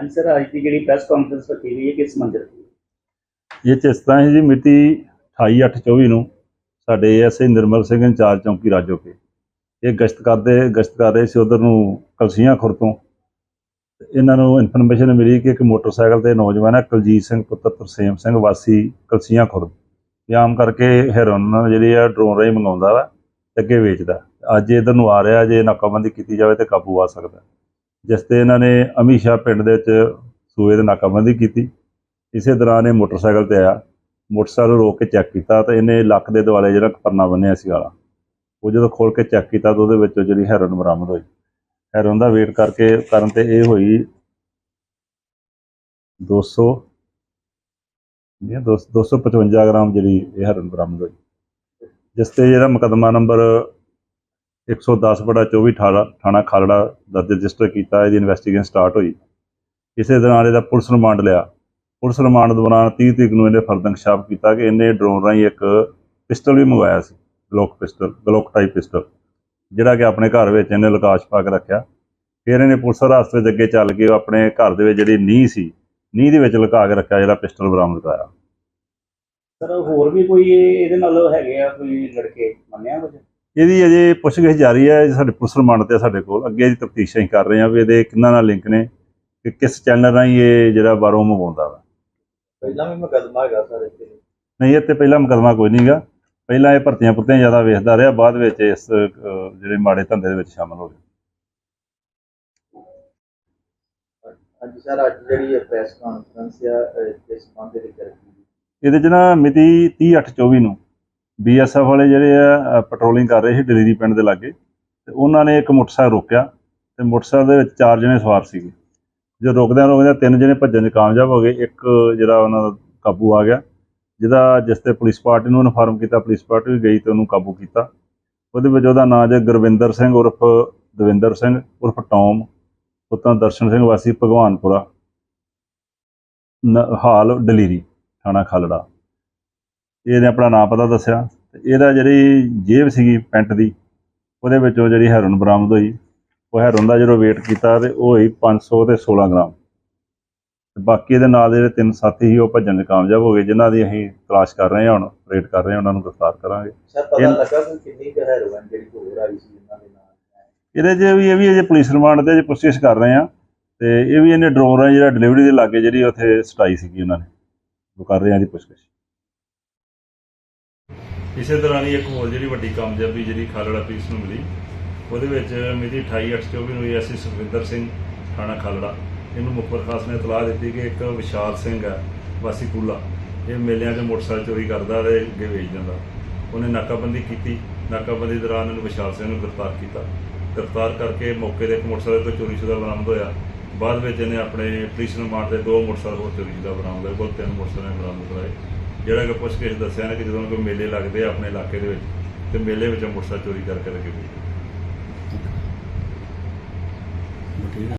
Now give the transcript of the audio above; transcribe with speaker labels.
Speaker 1: ਹਾਂਜੀ ਸਰ ਅੱਜ ਦੀ ਜਿਹੜੀ ਪ੍ਰੈਸ ਕਾਨਫਰੰਸ ਰੱਖੀ ਗਈ ਹੈ, ਕਿਸ ਮੰਜ਼ਰ
Speaker 2: ਇਹ 'ਚ ਤਰ੍ਹਾਂ ਹੈ ਜੀ, ਮਿਤੀ 28/8/24 ਨੂੰ ਸਾਡੇ ਐਸਏ ਨਿਰਮਲ ਸਿੰਘ ਇੰਚਾਰਜ ਚੌਂਕੀ ਰਾਜੋਕੇ ਇਹ ਗਸ਼ਤ ਕਰਦੇ, ਗਸ਼ਤ ਕਰ ਰਹੇ ਸੀ ਉਧਰ ਨੂੰ ਕਲਸੀਆਂ ਖੁਰ ਤੋਂ। ਇਹਨਾਂ ਨੂੰ ਇਨਫੋਰਮੇਸ਼ਨ ਮਿਲੀ ਕਿ ਇੱਕ ਮੋਟਰਸਾਈਕਲ ਤੇ ਨੌਜਵਾਨ ਹੈ, ਕੁਲਜੀਤ ਸਿੰਘ ਪੁੱਤਰ ਤਰਸੇਮ ਸਿੰਘ, ਵਾਸੀ ਕਲਸੀਆਂ ਖੁਰ। ਇਹ ਆਮ ਕਰਕੇ ਹੈਰੋਨ ਜਿਹੜੀ ਆ ਡਰੋਨ ਰਾਹੀਂ ਮੰਗਾਉਂਦਾ ਵਾ ਤੇ ਅੱਗੇ ਵੇਚਦਾ। ਅੱਜ ਇਧਰ ਨੂੰ ਆ ਰਿਹਾ, ਜੇ ਨਾਕਾਬੰਦੀ ਕੀਤੀ ਜਾਵੇ ਤੇ ਕਾਬੂ ਆ ਸਕਦਾ। ਜਿਸ ਤੇ ਇਹਨਾਂ ਨੇ ਅਮੀਸ਼ਾ ਪਿੰਡ ਦੇ ਵਿੱਚ ਸੂਏ ਦੇ ਨਾਕਾਬੰਦੀ ਕੀਤੀ। ਇਸੇ ਦੌਰਾਨ ਇਹ ਮੋਟਰਸਾਈਕਲ ਤੇ ਆਇਆ। ਮੋਟਰਸਾਈਕਲ ਰੋਕ ਕੇ ਚੈੱਕ ਕੀਤਾ ਤਾਂ ਇਹਨੇ ਲੱਕ ਦੇ ਦੁਆਲੇ ਜਿਹੜਾ ਪਰਨਾ ਬੰਨਿਆ ਸੀ ਵਾਲਾ, ਉਹ ਜਦੋਂ ਖੋਲ ਕੇ ਚੈੱਕ ਕੀਤਾ ਤਾਂ ਉਹਦੇ ਵਿੱਚੋਂ ਜਿਹੜੀ ਹੈਰੋਨ ਬਰਾਮਦ ਹੋਈ। ਹੈਰੋਨ ਦਾ ਵੇਟ ਕਰਕੇ ਕਰਨ ਤੇ ਇਹ ਹੋਈ 200 ਇਹ 255 ਗ੍ਰਾਮ ਜਿਹੜੀ ਇਹ ਹੈਰੋਨ ਬਰਾਮਦ ਹੋਈ। ਜਿਸ ਤੇ ਜਿਹੜਾ ਮੁਕੱਦਮਾ ਨੰਬਰ 110 ਬੜਾ 24 18 ਥਾਣਾ ਖਾਲੜਾ ਦਰਜ ਰਜਿਸਟਰ ਕੀਤਾ, ਇਹਦੀ ਇਨਵੈਸਟੀਗੇਸ਼ਨ ਸਟਾਰਟ ਹੋਈ। ਇਸੇ ਦੌਰਾਨ ਇਹਦਾ ਪੁਲਿਸ ਰਿਮਾਂਡ ਲਿਆ। ਪੁਲਿਸ ਰਿਮਾਂਡ ਦੌਰਾਨ 30 ਤਰੀਕ ਨੂੰ ਇਹਨੇ ਫਰਦ ਇਨਕਸ਼ਾਫ ਕੀਤਾ ਕਿ ਇਹਨੇ ਡਰੋਨ ਰਾਹੀਂ ਇੱਕ ਪਿਸਟਲ ਵੀ ਮੰਗਵਾਇਆ ਸੀ, Glock pistol Glock type pistol ਜਿਹੜਾ ਕਿ ਆਪਣੇ ਘਰ ਵਿੱਚ ਇਹਨੇ ਲਕਾਸ਼ ਪਾ ਕੇ ਰੱਖਿਆ। ਫਿਰ ਇਹਨੇ ਪੁਲਿਸ ਰਾਸਤੇ ਵਿੱਚ ਅੱਗੇ ਚੱਲ ਕੇ ਉਹ ਆਪਣੇ ਘਰ ਦੇ ਵਿੱਚ ਜਿਹੜੀ ਨੀਂਹ ਸੀ, ਨੀਂਹ ਦੇ ਵਿੱਚ ਲੁਕਾ ਕੇ ਰੱਖਿਆ, ਜਿਹੜਾ ਪਿਸਟਲ ਬਰਾਮਦ ਕਰਾਇਆ।
Speaker 1: ਸਰ, ਹੋਰ ਵੀ ਕੋਈ ਇਹਦੇ ਨਾਲ ਹੈਗੇ ਆ ਕੋਈ ਲੜਕੇ ਮੰਨਿਆ ਕੁਝ
Speaker 2: ਇਹਦੀ ਅਜੇ ਪੁੱਛਗਿੱਛ ਜਾਰੀ ਹੈ ਸਾਡੇ ਪੁਲਿਸ ਰਿਮਾਂਡ ਤੇ ਸਾਡੇ ਕੋਲ। ਅੱਗੇ ਦੀ ਤਫਤੀਸ਼ ਅਸੀਂ ਕਰ ਰਹੇ ਹਾਂ ਵੀ ਇਹਦੇ ਕਿੰਨਾਂ ਨਾਲ ਲਿੰਕ ਨੇ ਕਿ ਕਿਸ ਚੈਨਲ ਰਾਹੀਂ ਇਹ ਜਿਹੜਾ ਬਾਹਰੋਂ ਮੰਗਵਾਉਂਦਾ ਵਾ।
Speaker 3: ਪਹਿਲਾਂ ਵੀ ਮੁਕੱਦਮਾ ਹੈਗਾ ਸਰ ਇੱਥੇ।
Speaker 2: ਨਹੀਂ ਇਹ ਤੇ ਪਹਿਲਾ ਮੁਕੱਦਮਾ ਕੋਈ ਨਹੀਂਗਾ ਪਹਿਲਾਂ ਇਹ ਭਰਤੀਆਂ ਪੁਰਤੀਆਂ ਜ਼ਿਆਦਾ ਵੇਖਦਾ ਰਿਹਾ ਬਾਅਦ ਵਿੱਚ ਇਸ ਜਿਹੜੇ ਮਾੜੇ ਧੰਦੇ ਦੇ ਵਿੱਚ ਸ਼ਾਮਲ ਹੋ ਗਿਆ।
Speaker 3: ਹਾਂਜੀ ਸਰ ਅੱਜ ਜਿਹੜੀ ਇਹ ਪ੍ਰੈਸ ਕਾਨਫਰੰਸ ਆ ਕਿਸ ਸੰਬੰਧ ਦੇ ਵਿੱਚ?
Speaker 2: ਇਹਦੇ 'ਚ ਨਾ ਮਿਤੀ 30/8/24 ਨੂੰ ਬੀਐਸਐਫ ਵਾਲੇ ਜਿਹੜੇ ਆ ਪੈਟਰੋਲਿੰਗ ਕਰ ਰਹੇ ਸੀ ਡਲੀਰੀ ਪਿੰਡ ਦੇ ਲਾਗੇ, ਤੇ ਉਹਨਾਂ ਨੇ ਇੱਕ ਮੋਟਰਸਾਈਕਲ ਰੋਕਿਆ, ਤੇ ਮੋਟਰਸਾਈਕਲ ਦੇ ਵਿੱਚ ਚਾਰ ਜਣੇ ਸਵਾਰ ਸੀਗੇ। ਜਦੋਂ ਰੋਕਦਿਆਂ ਰੋਕਦਿਆਂ ਤਿੰਨ ਜਣੇ ਭੱਜਣ 'ਚ ਕਾਮਯਾਬ ਹੋ ਗਏ, ਇੱਕ ਜਿਹੜਾ ਉਹਨਾਂ ਦਾ ਕਾਬੂ ਆ ਗਿਆ, ਜਿਹਦਾ ਜਿਸ ਤੇ ਪੁਲਿਸ ਪਾਰਟੀ ਨੂੰ ਇਨਫਾਰਮ ਕੀਤਾ, ਪੁਲਿਸ ਪਾਰਟੀ ਵੀ ਗਈ ਤੇ ਉਹਨੂੰ ਕਾਬੂ ਕੀਤਾ। ਉਹਦੇ ਵਿੱਚ ਉਹਦਾ ਨਾਂ ਜੇ ਗੁਰਵਿੰਦਰ ਸਿੰਘ ਉਰਫ ਦਵਿੰਦਰ ਸਿੰਘ, ਉਰਫ ਟੌਮ ਪੁੱਤਾਂ ਦਰਸ਼ਨ ਸਿੰਘ, ਵਾਸੀ ਭਗਵਾਨਪੁਰਾ, ਨ- ਹਾਲ ਡਲੀਰੀ ਥਾਣਾ ਖਾਲੜਾ। ਇਹਨੇ ਆਪਣਾ ਨਾਮ ਪਤਾ ਦੱਸਿਆ। ਤੇ ਇਹਦਾ ਜਿਹੜੀ ਜੇਬ ਸੀਗੀ ਪੈਂਟ ਦੀ ਉਹਦੇ ਵਿੱਚੋਂ ਜਿਹੜੀ ਹੈਰੋਨ ਬਰਾਮਦ ਹੋਈ। ਉਹ ਹੈਰੋਨ ਦਾ ਜਦੋਂ weight ਕੀਤਾ ਤੇ ਉਹ ਹੋਈ 500 ਤੇ 16 ਗ੍ਰਾਮ। ਤੇ ਬਾਕੀ ਇਹਦੇ ਨਾਲ ਜਿਹੜੇ ਤਿੰਨ ਸਾਥੀ ਸੀ ਉਹ ਭੱਜਣ 'ਚ ਕਾਮਯਾਬ ਹੋ ਗਏ ਜਿਨ੍ਹਾਂ ਦੀ ਅਸੀਂ ਤਲਾਸ਼ ਕਰ ਰਹੇ ਹਾਂ ਹੁਣ ਰੇਡ ਕਰ ਰਹੇ ਹਾਂ ਉਹਨਾਂ ਨੂੰ ਗ੍ਰਿਫਤਾਰ ਕਰਾਂਗੇ।
Speaker 3: ਸਰ ਪਤਾ ਲੱਗਾ ਕਿ ਕਿੰਨੀ ਕੁ ਹੈਰੋਇਨ ਜਿਹੜੀ ਹੋਰ ਆਈ ਸੀ ਇਹਨਾਂ ਦੇ ਨਾਲ
Speaker 2: ਇਹਦੇ 'ਚ ਵੀ ਇਹ ਵੀ ਅਜੇ ਪੁਲਿਸ ਰਿਮਾਂਡ ਤੇ ਅਜੇ ਪੁੱਛਗਿੱਛ ਕਰ ਰਹੇ ਹਾਂ। ਤੇ ਇਹ ਵੀ ਇਹਨੇ ਡਰੋਨ ਜਿਹੜਾ ਡਿਲੀਵਰੀ ਦੇ ਲਾਗੇ ਜਿਹੜੀ ਉੱਥੇ ਸਟਾਈ ਸੀਗੀ ਉਹਨਾਂ ਨੇ। ਉਹ ਕਰ ਰਹੇ ਹਾਂ ਦੀ ਪੁੱਛਗਿੱਛ। ਇਸੇ ਤਰ੍ਹਾਂ ਹੀ ਇੱਕ ਹੋਰ ਜਿਹੜੀ ਵੱਡੀ ਕਾਮਯਾਬੀ ਜਿਹੜੀ ਖਾਲੜਾ ਪੁਲਿਸ ਨੂੰ ਮਿਲੀ, ਉਹਦੇ ਵਿੱਚ ਮਿਤੀ 28/8/24 ਨੂੰ ਐਸਸੀ ਸੁਖਵਿੰਦਰ ਸਿੰਘ ਥਾਣਾ ਖਾਲੜਾ ਇਹਨੂੰ ਮੁਖਬਰ ਖਾਸ ਨੇ ਇਤਲਾਹ ਦਿੱਤੀ ਕਿ ਇੱਕ ਵਿਸ਼ਾਲ ਸਿੰਘ ਹੈ, ਵਾਸੀ ਕੂਲਾ। ਇਹ ਮੇਲਿਆਂ 'ਚ ਮੋਟਰਸਾਈਕਲ ਚੋਰੀ ਕਰਦਾ ਤੇ ਅੱਗੇ ਵੇਚ ਜਾਂਦਾ ਉਹਨੇ ਨਾਕਾਬੰਦੀ ਕੀਤੀ। ਨਾਕਾਬੰਦੀ ਦੌਰਾਨ ਇਹਨੂੰ ਵਿਸ਼ਾਲ ਸਿੰਘ ਨੂੰ ਗ੍ਰਿਫਤਾਰ ਕੀਤਾ। ਗ੍ਰਿਫਤਾਰ ਕਰਕੇ ਮੌਕੇ ਤੇ ਇੱਕ ਮੋਟਰਸਾਈਕਲ ਤੋਂ ਚੋਰੀ ਸ਼ੁਦਾ ਬਰਾਮਦ ਹੋਇਆ। ਬਾਅਦ ਵਿੱਚ ਇਹਨੇ ਆਪਣੇ ਪੁਲਿਸ ਰਿਮਾਂਡ ਦੇ ਦੋ ਮੋਟਰਸਾਈਕਲ ਹੋਰ ਚੋਰੀ ਸ਼ੁਦਾ ਬਰਾਮਦ ਹੋਏ। ਕੋਲ ਤਿੰਨ ਮੋਟਰਸਾਈਕਲ ਬਰਾਮਦ ਕਰਾਏ। ਜਿਹੜਾ ਕਿ ਪੁੱਛ ਕੇ ਦੱਸਿਆ ਨਾ ਕਿ ਜਦੋਂ ਕੋਈ ਮੇਲੇ ਲੱਗਦੇ ਆ ਆਪਣੇ ਇਲਾਕੇ ਦੇ ਵਿੱਚ, ਤੇ ਮੇਲੇ ਵਿੱਚ ਮੋਟਰਸਾਈਕਲ ਚੋਰੀ ਕਰਕੇ ਲੈ ਕੇ ਹੋਏ